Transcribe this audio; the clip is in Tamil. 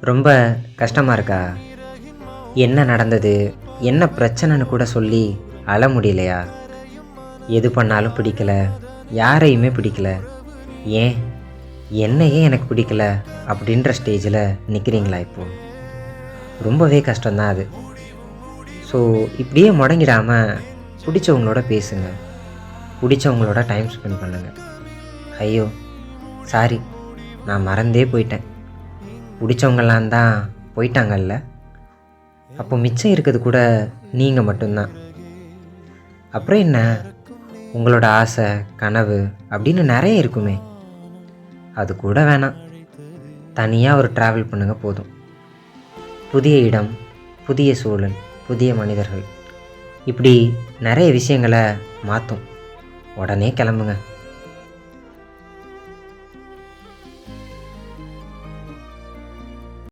ரொம்ப கஷ்டமாக இருக்கா? என்ன நடந்தது? என்ன பிரச்சனைன்னு கூட சொல்லி அழ முடியலையா? எது பண்ணாலும் பிடிக்கல. யாரையுமே பிடிக்கல. ஏன்? என்னையே எனக்கு பிடிக்கல அப்படின்ற ஸ்டேஜில் நிற்கிறீங்களா இப்போது ரொம்பவே கஷ்டம்தான் அது. ஸோ இப்படியே முடங்கிடாமல் பிடிச்சவங்களோட பேசுங்க. பிடிச்சவங்களோட டைம் ஸ்பெண்ட் பண்ணுங்கள் ஐயோ சாரி நான் மறந்தே போயிட்டேன். பிடிச்சவங்களாம் தான் போயிட்டாங்கல்ல? அப்போ மிச்சம் இருக்கிறது கூட நீங்கள் மட்டும்தான். அப்புறம் என்ன? உங்களோட ஆசை கனவு அப்படின்னு நிறைய இருக்குமே. அது கூட வேணாம். தனியாக ஒரு ட்ராவல் பண்ணுங்க போதும். புதிய இடம் புதிய சூழல் புதிய மனிதர்கள். இப்படி நிறைய விஷயங்களை மாற்றும் உடனே கிளம்புங்க.